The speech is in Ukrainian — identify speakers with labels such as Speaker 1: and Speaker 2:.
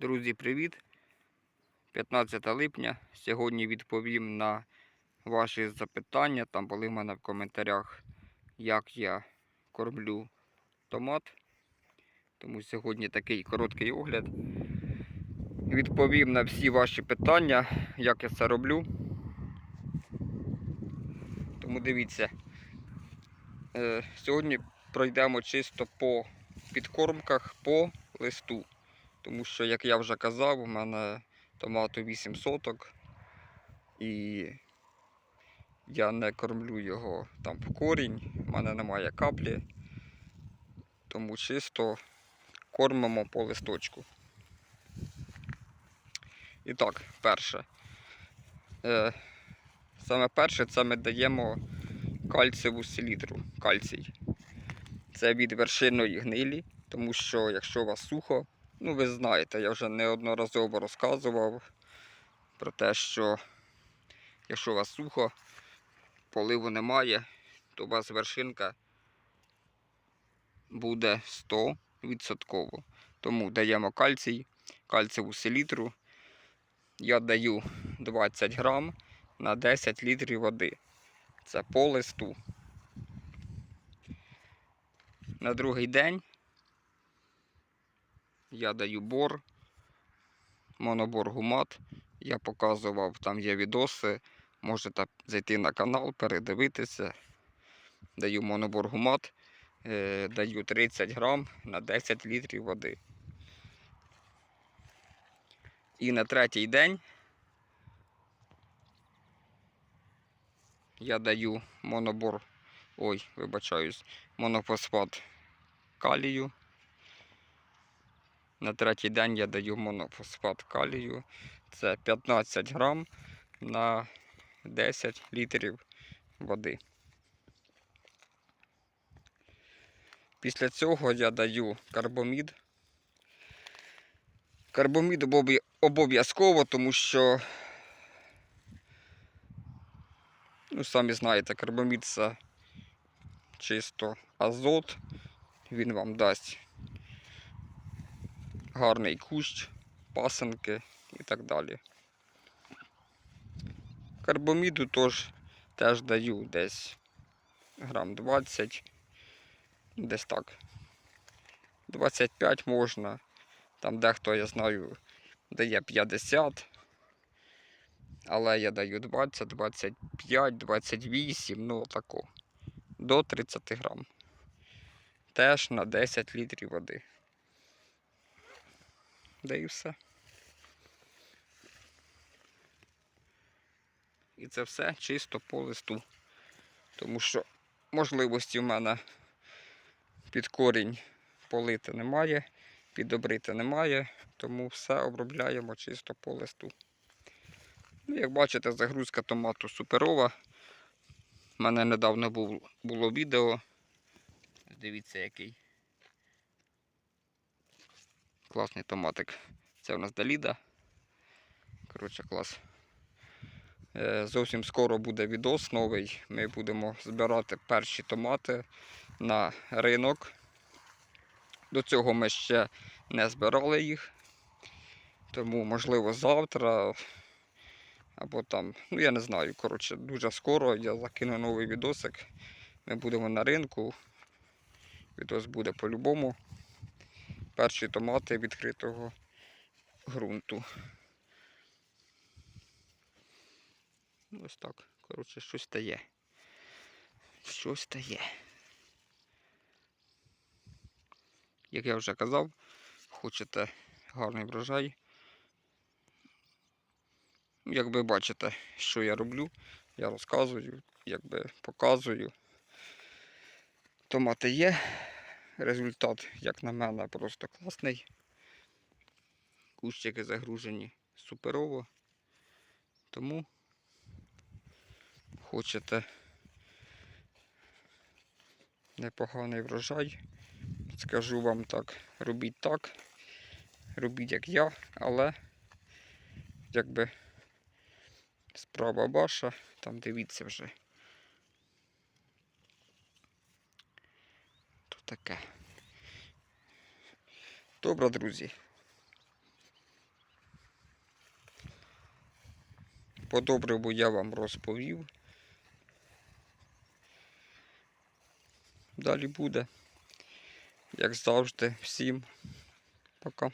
Speaker 1: Друзі, привіт! 15 липня. Сьогодні відповім на ваші запитання. Там були в мене в коментарях, як я кормлю томат. Тому сьогодні такий короткий огляд. Відповім на всі ваші питання, як я це роблю. Тому дивіться. Е, Сьогодні пройдемо чисто по підкормках по листу. Тому що, як я вже казав, у мене томату 8 соток. І я не кормлю його там в корінь, в мене немає каплі. Тому чисто кормимо по листочку. І так, перше. Е, саме перше це ми даємо кальцієву селітру, кальцій. Це від вершинної гнилі, тому що якщо у вас сухо, Ну, ви знаєте, я вже неодноразово розказував про те, що якщо у вас сухо, поливу немає, то у вас вершинка буде 100%. Тому даємо кальцій, кальцеву селітру. Я даю 20 грам на 10 літрів води. Це по листу. На другий день я даю бор, монобор гумат. Я показував, там є відоси. Можете зайти на канал, передивитися. Даю монобор гумат, е, даю 30 грам на 10 літрів води. І на третій день я даю монобор, ой, вибачаюсь, монофосфат калію. На третій день я даю монофосфат калію. Це 15 грам на 10 літрів води. Після цього я даю карбомід. Карбомід обов'язково, тому що, ну, самі знаєте, карбомід це чисто азот. Він вам дасть гарний кущ, пасенки і так далі. Карбоміду теж, теж даю десь грам 20, десь так. 25 можна. Там дехто, я знаю, дає 50. Але я даю 20, 25, 28, ну тако. До 30 грам. Теж на 10 літрів води. Да і все. І це все чисто по листу. Тому що можливості в мене під корінь полити немає, підобрити немає, тому все обробляємо чисто по листу. Ну, як бачите, загрузка томату суперова. У мене недавно було відео. Дивіться, який Класний томатик. Це у нас Даліда. Коротше, клас. Е, Зовсім скоро буде відос новий. Ми будемо збирати перші томати на ринок. До цього ми ще не збирали їх. Тому, можливо, завтра. Або там, ну я не знаю, коротше, дуже скоро я закину новий відосик. Ми будемо на ринку. Відос буде по-любому перші томати відкритого ґрунту. Ну, Ось так. Коротше, щось стає. Щось стає. Як я вже казав, хочете гарний врожай. Як ви бачите, що я роблю, я розказую, якби показую. Томати є. Результат, як на мене, просто класний. Кущики загружені суперово. Тому хочете непоганий врожай. Скажу вам так, робіть так, робіть як я, але якби справа ваша, там дивіться вже. таке. Добре, друзі. По добриву я вам розповів. Далі буде, як завжди, всім пока.